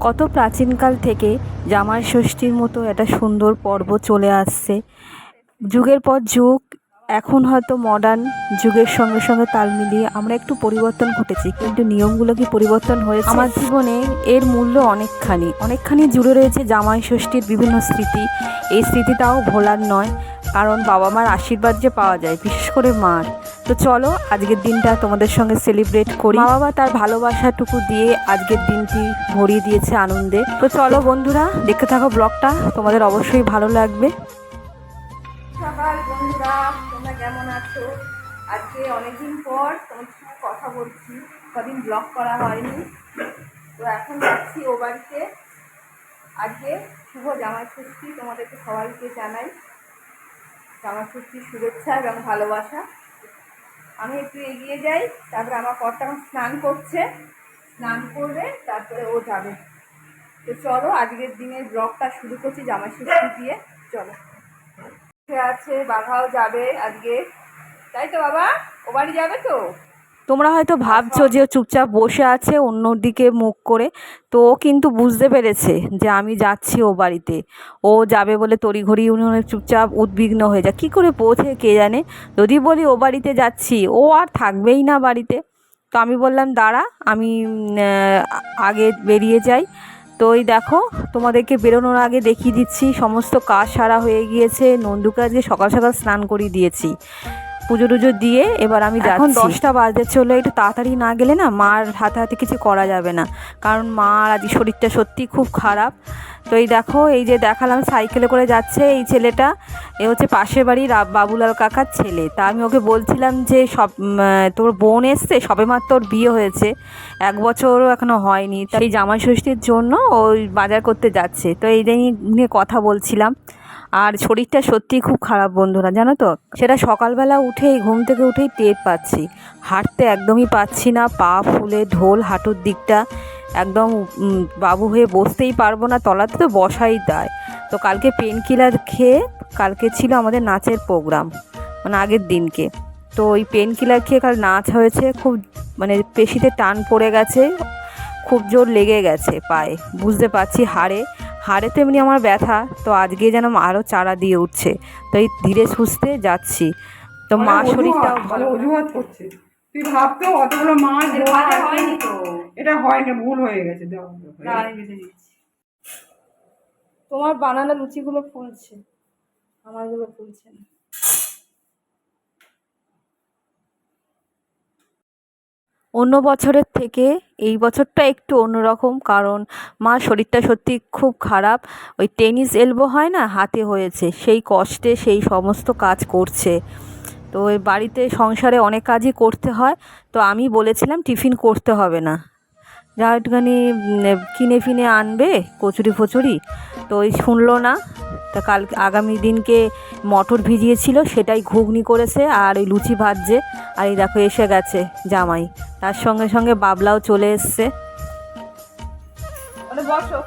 কত প্রাচীনকাল থেকে জামাই ষষ্ঠীর মতো একটা সুন্দর পর্ব চলে আসছে। যুগের পর যুগ এখন হয়তো মডার্ন যুগের সঙ্গে সঙ্গে তাল মিলিয়ে আমরা একটু পরিবর্তন ঘটেছি কিন্তু নিয়মগুলো কি পরিবর্তন হয়েছে? আমার জীবনে এর মূল্য অনেকখানি অনেকখানি জুড়ে রয়েছে জামাই ষষ্ঠীর বিভিন্ন স্মৃতি। এই স্মৃতিটাও ভোলার নয় কারণ বাবা মার আশীর্বাদ যে পাওয়া যায় বিশেষ করে মার। তো চলো আজকের দিনটা তোমাদের সঙ্গে সেলিব্রেট করি। মা বাবা তার ভালোবাসাটুকু দিয়ে আজকের দিনটি ভরিয়ে দিয়েছে আনন্দে। তো চলো বন্ধুরা দেখতে থাকো ব্লগটা তোমাদের অবশ্যই ভালো লাগবে। সকাল বন্ধুরা কেমন আছো? আজকে অনেকদিন পর তোমার সঙ্গে কথা বলছি। কদিন ব্লগ করা হয়নি। তো এখন যাচ্ছি ও বাড়িতে। আজকে শুভ জামাই ষষ্ঠী তোমাদেরকে সবাইকে জানাই। জামাই ষষ্ঠীর শুভেচ্ছা এবং ভালোবাসা। আমি একটু এগিয়ে যাই, তারপরে আমার কর্তা স্নান করছে। স্নান করবে, তারপরে ও যাবে। তো চলো, আজকের দিনের ব্লগটা শুরু করছি জামাই ষষ্ঠী দিয়ে। চলো। আছে যাবে আজকে। তাই তো বাবা? ও বাড়ি যাবে তো? তোমরা হয়তো ভাবছ যে চুপচাপ বসে আছে অন্যদিকে মুখ করে। তো ও কিন্তু বুঝতে পেরেছে যে আমি যাচ্ছি ও বাড়িতে। ও যাবে বলে তড়িঘড়ি উনি চুপচাপ উদ্বিগ্ন হয়ে যায়। কী করে পৌঁছে কে জানে? যদি বলি ও বাড়িতে যাচ্ছি, ও আর থাকবেই না বাড়িতে। তো আমি বললাম, দাঁড়া, আমি আগে বেরিয়ে যাই। তো এই দেখো, তোমাদেরকে বেরোনোর আগে দেখিয়ে দিচ্ছি, সমস্ত কাজ সারা হয়ে গিয়েছে। নন্দুকে আজকে সকাল সকাল স্নান করিয়ে দিয়েছি। পুজো টুজো দিয়ে এবার আমি এখন দশটা বাজতে চলে একটু তাড়াতাড়ি না গেলে না মার হাতে হাতে কিছু করা যাবে না। কারণ মার আজ শরীরটা সত্যি খুব খারাপ। তো এই দেখো এই যে দেখালাম সাইকেলে করে যাচ্ছে এই ছেলেটা। এ হচ্ছে পাশের বাড়ির বাবুলাল কাকার ছেলে। তা আমি ওকে বলছিলাম যে সব তোর বোন এসছে সবে মাত্র ওর বিয়ে হয়েছে। এক বছরও এখনও হয়নি। তাই জামাই ষষ্ঠীর জন্য ওই বাজার করতে যাচ্ছে। তো এই নিয়ে কথা বলছিলাম। আর শরীরটা সত্যিই খুব খারাপ বন্ধুরা, জানো তো? সেটা সকালবেলা উঠেই, ঘুম থেকে উঠেই টের পাচ্ছি। হাঁটতে একদমই পাচ্ছি না, পা ফুলে, ঢোল, হাঁটুর দিকটা একদম বাবু হয়ে বসতেই পারব না, তলাতে তো বসাই দেয় তো কালকে পেন কিলার খেয়ে, কালকে ছিল আমাদের নাচের প্রোগ্রাম মানে আগের দিনকে। তো ওই পেন কিলার খেয়ে কাল নাচ হয়েছে, খুব মানে পেশিতে টান পড়ে গেছে, খুব জোর লেগে গেছে পায়ে, বুঝতে পারছি হাড়ে। হাড়ে তেমনি এমনি আমার ব্যথা তো আজকে যেন আরও চারা দিয়ে উঠছে। তো এই ধীরে সুস্থে যাচ্ছি। তো মা শরীরটা অজুহাত, ভালো। অজুহাত করছে। তুই ভাবতো অতগুলো মাছ এটা হয়নি ভুল হয়ে গেছে। তোমার বানানো লুচিগুলো ফুলছে। আমারগুলো ফুলছে না। অন্য বছরের থেকে এই বছরটা একটু অন্যরকম, কারণ মার শরীরটা সত্যি খুব খারাপ। ওই টেনিস এলবো হয় না, হাতে হয়েছে। সেই কষ্টে সেই সমস্ত কাজ করছে। তো ওই বাড়িতে সংসারে অনেক কাজই করতে হয়। তো আমি বলেছিলাম টিফিন করতে হবে না। যা একটুখানি কিনে ফিনে আনবে, কচুরি ফচুরি। তো ওই শুনলো না তা কাল আগামী দিনকে মটর ভিজিয়েছিল সেটাই ঘুগনি করেছে আর ওই লুচি ভাজছে আর এই দেখো এসে গেছে জামাই তার সঙ্গে সঙ্গে বাবলাও চলে এসছে মানে বসো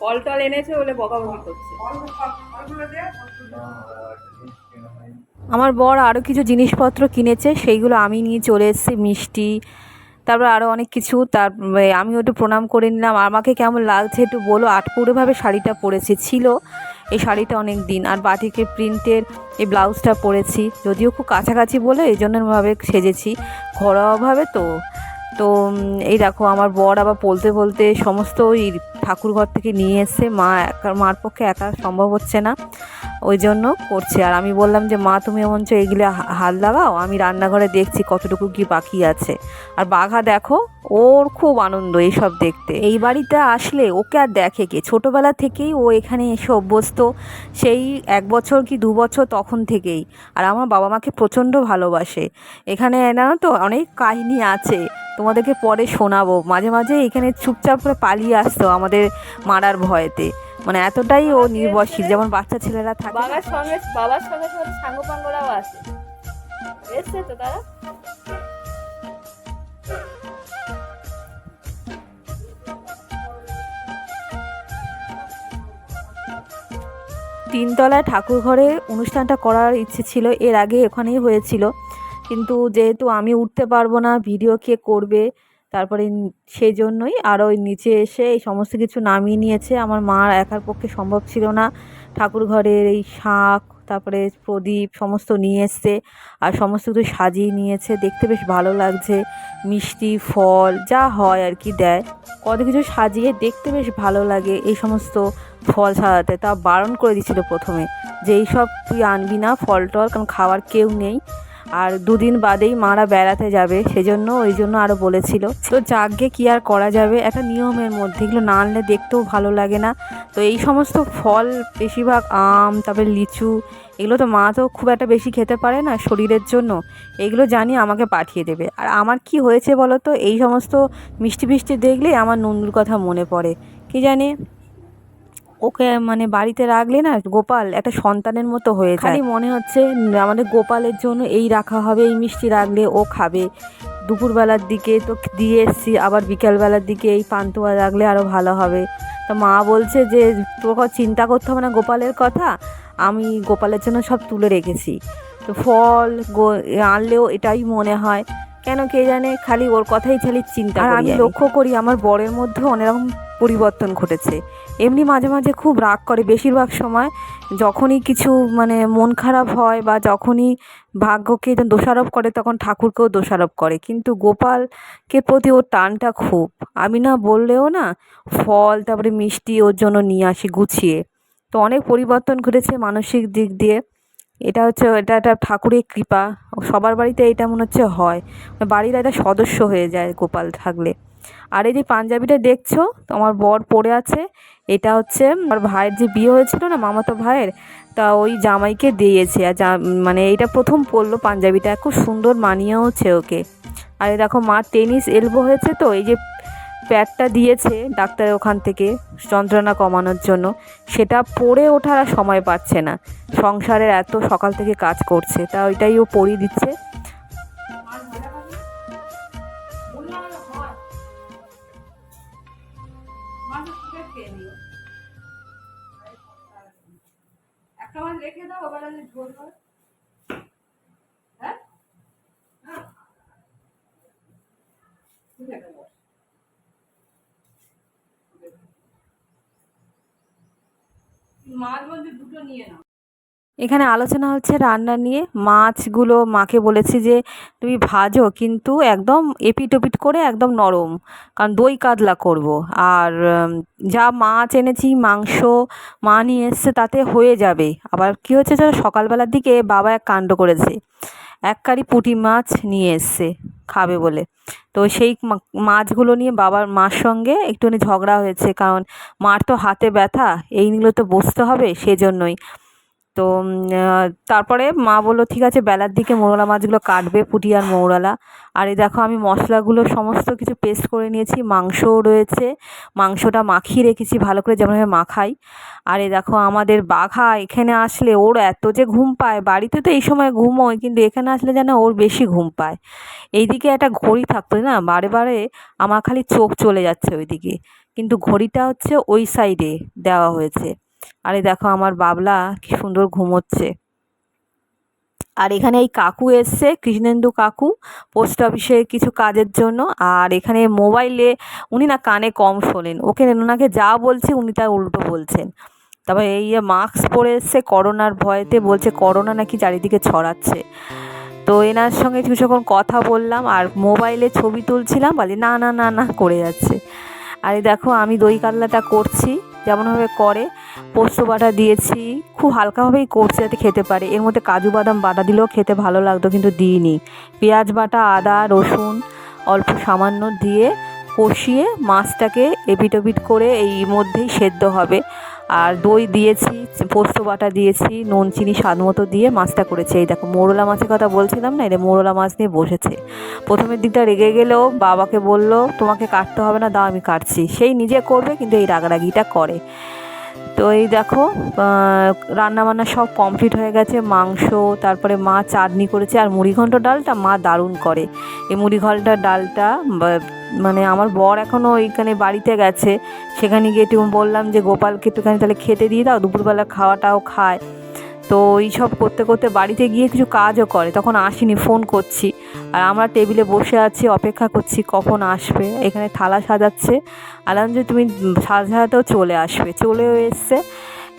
ফল টল এনেছে বলে বকাবকি করছে আমার বর আরও কিছু জিনিসপত্র কিনেছে, সেইগুলো আমি নিয়ে চলে এসেছি, মিষ্টি, তারপর আরও অনেক কিছু, তার আমি একটু প্রণাম করে নিলাম। আমাকে কেমন লাগছে একটু বলো, আটপুরোভাবে শাড়িটা পরেছি, ছিল এই শাড়িটা অনেক দিন, আর বাটিকে প্রিন্টের এই ব্লাউজটা পরেছি, যদিও খুব কাছাকাছি বলে এই জন্যভাবে সেজেছি, ঘরোয়াভাবে তো তো এই দেখো আমার বর আবার বলতে বলতে সমস্ত ওই ঠাকুর ঘর থেকে নিয়ে এসছে, মা মার পক্ষে একা সম্ভব হচ্ছে না। ওই জন্য করছে। আর আমি বললাম যে, মা, তুমি এমন এগুলো হাত লাগাও। আমি রান্নাঘরে দেখছি কতটুকু কি বাকি আছে। আর বাঘা দেখো, ওর খুব আনন্দ এইসব দেখতে। এই বাড়িতে আসলে ওকে আর দেখে কে? ছোটোবেলা থেকেই ও এখানে এসে অভ্যস্ত। সেই এক বছর কি দু বছর তখন থেকেই। আর আমার বাবা মাকে প্রচণ্ড ভালোবাসে। এখানে না তো, অনেক কাহিনী আছে। তোমাদেরকে পরে শোনাবো। মাঝে মাঝে এখানে চুপচাপ করে পালিয়ে আসতো আমাদের মারার ভয়েতে। মানে এতটাই ও নির্ভরশীল যেমন বাচ্চা ছেলেরা থাকে। বাবার সঙ্গে বাবার সঙ্গে সঙ্গে সাঙ্গ পাঙ্গরাও আছে এসছে তো তারা। তিনতলায় ঠাকুর ঘরে অনুষ্ঠানটা করার ইচ্ছে ছিল এর আগে ওখানেই হয়েছিল। কিন্তু যেহেতু আমি উঠতে পারব না ভিডিও কে করবে তারপরে সেই জন্যই আর ওই নিচে এসে এই সমস্ত কিছু নামিয়ে নিয়েছে। আমার মার একার পক্ষে সম্ভব ছিল না। ঠাকুর ঘরের এই শাঁখ, তারপরে প্রদীপ সমস্ত নিয়ে এসছে আর সমস্ত কিছু সাজিয়ে নিয়েছে। দেখতে বেশ ভালো লাগছে। মিষ্টি, ফল, যা হয় আর কি দেয়। কত কিছু সাজিয়ে দেখতে বেশ ভালো লাগে এই সমস্ত ফল সাজাতে। তা বারণ করে দিয়েছিল প্রথমে যে এইসব তুই আনবি না ফল টল, কারণ খাওয়ার কেউ নেই। আর দুদিন বাদেই মারা বেড়াতে যাবে, সেজন্য ওই জন্য আরও বলেছিল। তো যাগ্যে কি আর করা যাবে? একটা নিয়মের মধ্যে, এগুলো না আনলে দেখতেও ভালো লাগে না। তো এই সমস্ত ফল, বেশিরভাগ আম, তারপরে লিচু, এগুলো তো মা তো খুব একটা বেশি খেতে পারে না শরীরের জন্য। এগুলো জানি আমাকে পাঠিয়ে দেবে। আর আমার কি হয়েছে বলো তো? এই সমস্ত মিষ্টি ফিষ্টি দেখলেই আমার নন্দুর কথা মনে পড়ে। কি জানি? ওকে মানে বাড়িতে রাখলে না গোপাল একটা সন্তানের মতো হয়ে যায়। মনে হচ্ছে আমাদের গোপালের জন্য এই রাখা হবে এই মিষ্টি রাখলে ও খাবে। দুপুরবেলার দিকে তো দিয়ে এসছি আবার বিকেলবেলার দিকে এই পান্তুয়া রাখলে আরও ভালো হবে। তো মা বলছে যে তোকে চিন্তা করতে হবে না গোপালের কথা আমি গোপালের জন্য সব তুলে রেখেছি। তো ফল গো- আনলেও এটাই মনে হয়। কেন কে জানে খালি ওর কথাই খালি চিন্তা আর আমি। লক্ষ্য করি আমার বরের মধ্যে অনেক রকম পরিবর্তন ঘটেছে। এমনি মাঝে মাঝে খুব রাগ করে বেশিরভাগ সময় যখনই কিছু মানে মন খারাপ হয় বা যখনই ভাগ্যকে দোষারোপ করে তখন ঠাকুরকেও দোষারোপ করে। কিন্তু গোপালকে প্রতি ওর টানটা খুব। আমি না বললেও না ফল, তারপরে মিষ্টি ওর জন্য নিয়ে আসি গুছিয়ে। তো অনেক পরিবর্তন ঘটেছে মানসিক দিক দিয়ে। এটা হচ্ছে, এটা একটা ঠাকুরের কৃপা। সবার বাড়িতে এটা মনে হচ্ছে হয়। বাড়ির একটা সদস্য হয়ে যায় গোপাল থাকলে। আর এই যে পাঞ্জাবিটা দেখছ, তো আমার বর পরে আছে। এটা হচ্ছে আমার ভাইয়ের যে বিয়ে হয়েছিল না, মামাতো ভাইয়ের, তা ওই জামাইকে দিয়েছে। আর মানে এটা প্রথম পরলো পাঞ্জাবিটা, খুব সুন্দর মানিয়েওছে ওকে। আর দেখো, মার টেনিস এলবো হয়েছে তো, এই যে প্যাডটা দিয়েছে ডাক্তার ওখান থেকে যন্ত্রণা কমানোর জন্য। সেটা পড়ে ওঠার আর সময় পাচ্ছে না। সংসারের এত সকাল থেকে কাজ করছে, তা ওইটাই ও পরিয়ে দিচ্ছে। রেখে দাও ওবার আমি ঝোল হয় হ্যাঁ ঠিক আছে বস। মাছ বলতে দুটো নিয়ে নাও এখানে আলোচনা হচ্ছে রান্না নিয়ে। মাছগুলো মাকে বলেছি যে, তুমি ভাজো কিন্তু একদম এপিট ওপিট করে একদম নরম, কারণ দই কাতলা করব। আর যা মাছ এনেছি, মাংস মা নিয়ে এসছে, তাতে হয়ে যাবে। আবার কী হচ্ছে যে সকালবেলার দিকে বাবা এক কাণ্ড করেছে। এক কারি পুঁটি মাছ নিয়ে এসছে, খাবে বলে। তো সেই মাছগুলো নিয়ে বাবার মার সঙ্গে একটুখানি ঝগড়া হয়েছে, কারণ মার তো হাতে ব্যথা, এই নিয়ে তো বসতে হবে, সেজন্যই। তো তারপরে মা বলল, ঠিক আছে, বেলার দিকে মৌরলা মাছগুলো কাটবে পুঁটি আর মৌরলা। আর এই দেখো, আমি মশলাগুলো সমস্ত কিছু পেস্ট করে নিয়েছি, মাংসও রয়েছে। মাংসটা মাখিয়ে রেখেছি, ভালো করে যেমনভাবে মাখাই। আর এই দেখো, আমাদের বাঘা এখানে আসলে ওর এত যে ঘুম পায়, বাড়িতে তো এই সময় ঘুমোয়, কিন্তু এখানে আসলে যেন ওর বেশি ঘুম পায়। এইদিকে একটা ঘড়ি থাকতো না বারে বারে আমার খালি চোখ চলে যাচ্ছে ওইদিকে। কিন্তু ঘড়িটা হচ্ছে ওই সাইডে দেওয়া হয়েছে। আরে দেখো আমার বাবলা কি সুন্দর ঘুমোচ্ছে। আর এখানে এই কাকু এসছে, কৃষ্ণেন্দু কাকু, পোস্ট অফিসে কিছু কাজের জন্য। আর এখানে মোবাইলে উনি না কানে কম শোনেন। ওকে ওনাকে যা বলছে উনি তার উল্টো বলছেন। তারপরে এই যে মাস্ক পরে এসছে, করোনার ভয়েতে বলছে করোনা নাকি চারিদিকে ছড়াচ্ছে। তো এনার সঙ্গে কিছুক্ষণ কথা বললাম আর মোবাইলে ছবি তুলছিলাম, বলে না না না না, করে যাচ্ছে। আর দেখো আমি দই কাতলাটা করছি। যেমনভাবে করে, পোস্ত বাটা দিয়েছি, খুব হালকাভাবেই করছি যাতে খেতে পারে। এর মধ্যে কাজু বাদাম বাটা দিলেও খেতে ভালো লাগতো, কিন্তু দিইনি। পেঁয়াজ বাটা, আদা, রসুন, অল্প সামান্য দিয়ে কষিয়ে মাছটাকে এপিট ওপিট করে এই মধ্যেই সেদ্ধ হবে। আর দই দিয়েছি, পোস্ত বাটা দিয়েছি, নুন, চিনি, স্বাদ মতো দিয়ে মাছটা করেছি। এই দেখো, মোরলা মাছের কথা বলছিলাম না এটা মোরলা মাছ নিয়ে বসেছে। প্রথমের দিকটা রেগে গেলেও বাবাকে বলল, তোমাকে কাটতে হবে না, দাও আমি কাটছি। সেই নিজে করবে, কিন্তু এই রাগারাগিটা করে। তো এই দেখো রান্না বান্না সব কমপ্লিট হয়ে গেছে। মাংস, তারপরে মা চাটনি করেছে আর মুড়িঘণ্ট ডালটা মা দারুণ করে। এই মুড়িঘণ্টার ডালটা মানে আমার বর এখনও ওইখানে বাড়িতে গেছে। সেখানে গিয়ে একটু বললাম যে, গোপালকে একটুখানি তাহলে খেতে দিয়ে দাও, দুপুরবেলা খাওয়াটাও খায়। তো এইসব করতে করতে বাড়িতে গিয়ে কিছু কাজও করে। তখন আসিনি ফোন করছি। আর আমরা টেবিলে বসে আছি, অপেক্ষা করছি কখন আসবে। এখানে থালা সাজাচ্ছে। আলাম যে তুমি সাজা সাজাতেও চলে আসবে। চলেও এসছে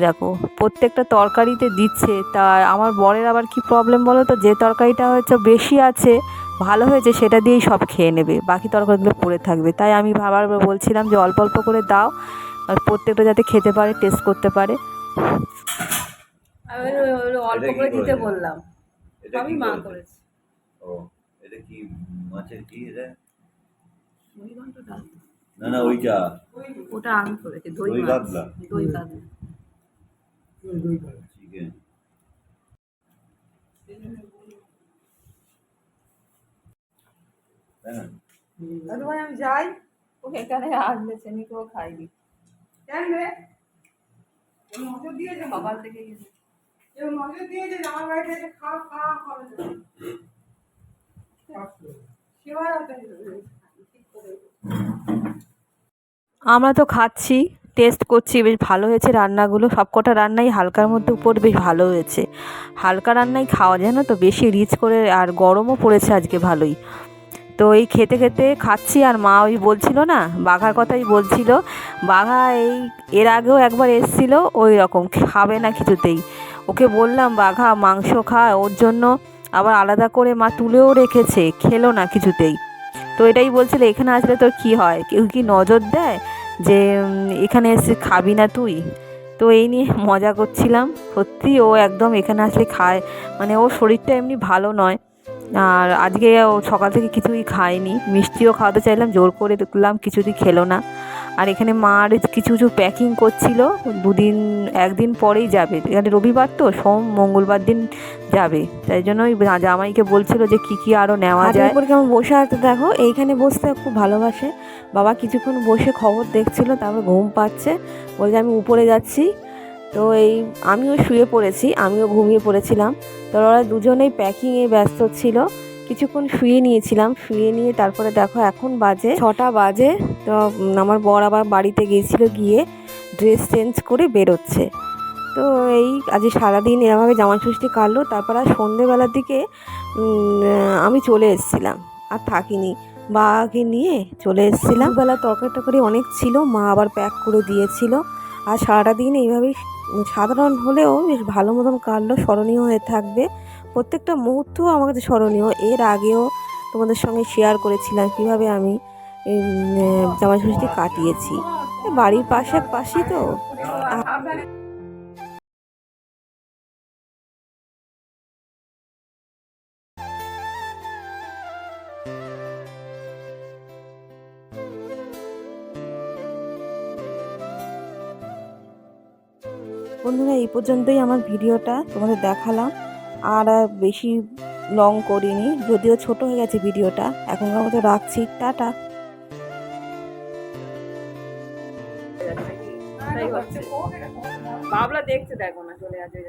দেখো, প্রত্যেকটা তরকারিতে দিচ্ছে। তা আমার বরের আবার কি প্রবলেম বলো তো? যে তরকারিটা হয়তো বেশি আছে, ভালো হয়েছে, সেটা দিয়েই সব খেয়ে নেবে। বাকি তরকারিগুলো পড়ে থাকবে। তাই আমি বাবার বলছিলাম যে অল্প অল্প করে দাও, আর প্রত্যেকটা যাতে খেতে পারে টেস্ট করতে পারে। আমি অল্প করে দিতে বললাম। এটা আমি মা করেছি? ও এটা কি মাছের কি এটা? না না ওইটা। ওটা আমি করেছি দই দই মাছ। কাতলা? দই কাতলা। হ্যাঁ। আমি যাই। ও এখানে আসলে চেনিকেও খাইনি কেন রে? দিয়েছে সকাল থেকে গেছি নজর দিয়েছে যে বাড়িতে এসে খাওয়া খাওয়া ঠিক করে আমরা তো খাচ্ছি টেস্ট করছি, বেশ ভালো হয়েছে রান্নাগুলো। সব কটা রান্নাই হালকার মধ্যে উপর বেশ ভালো হয়েছে। হালকা রান্নাই খাওয়া যায় না তো, বেশি রিচ করে আর গরমও পড়েছে আজকে ভালোই। তো এই খেতে খেতে খাচ্ছি আর মা ওই বলছিল না, বাঘার কথাই বলছিল। বাঘা এই, এর আগেও একবার এসছিল ওই রকম খাবে না কিছুতেই। ওকে বললাম, বাঘা, মাংস খা, ওর জন্য আবার আলাদা করে মা তুলেও রেখেছে, খেলো না কিছুতেই। তো এটাই বলছিল, এখানে আসলে তোর কী হয়? কেউ কি নজর দেয় যে এখানে এসে খাবি না তুই? তো এই নিয়ে মজা করছিলাম। সত্যি ও একদম এখানে আসলে খায় মানে ওর শরীরটা এমনি ভালো নয়। আর আজকে ও সকাল থেকে কিছুই খায়নি। মিষ্টিও খাওয়াতে চাইলাম, জোর করে দেখলাম কিছুতেই খেলো না। আর এখানে মার কিছু কিছু প্যাকিং করছিল। দুদিন একদিন পরেই যাবে। এখানে রবিবার তো সোম মঙ্গলবার দিন যাবে। তাই জন্য ওই জামাইকে বলছিল যে কি কি আরও নেওয়া যায়। উপর কেমন বসে আছে দেখো এইখানে বসতে খুব ভালোবাসে। বাবা কিছুক্ষণ বসে খবর দেখছিল তারপর ঘুম পাচ্ছে। বলছে আমি উপরে যাচ্ছি। তো এই আমিও শুয়ে পড়েছি আমিও ঘুমিয়ে পড়েছিলাম। তো ওরা দুজনেই প্যাকিংয়ে ব্যস্ত ছিল। কিছুক্ষণ শুয়ে নিয়েছিলাম। শুয়ে নিয়ে তারপরে দেখো এখন বাজে ছটা বাজে। তো আমার বর আবার বাড়িতে গিয়েছিল গিয়ে ড্রেস চেঞ্জ করে বেরোচ্ছে। তো এই আজ সারাদিন এরমভাবে জামা ষষ্ঠী কাটলো। তারপর আর সন্ধেবেলার দিকে আমি চলে এসেছিলাম। আর থাকিনি। বাবাকে নিয়ে চলে এসেছিলাম। বেলা তরকারি টরকারি অনেক ছিল। মা আবার প্যাক করে দিয়েছিল। আর সারাটা দিন এইভাবেই, সাধারণ হলেও বেশ ভালো মতন কাটলো। স্মরণীয় হয়ে থাকবে। প্রত্যেকটা মুহূর্ত আমার কাছে স্মরণীয়। এর আগেও তোমাদের সঙ্গে শেয়ার করেছিলাম কীভাবে আমি জামা ষষ্ঠী কাটিয়েছি। বাড়ির পাশে পাশেই তো বন্ধুরা, এই পর্যন্তই আমার ভিডিওটা। তোমাদের দেখালাম। আর বেশি লং করিনি, যদিও ছোট হয়ে গেছে ভিডিওটা। এখনকার মতো রাখছি, টাটা। বাবলা দেখছে দেখো না, চলে আসবে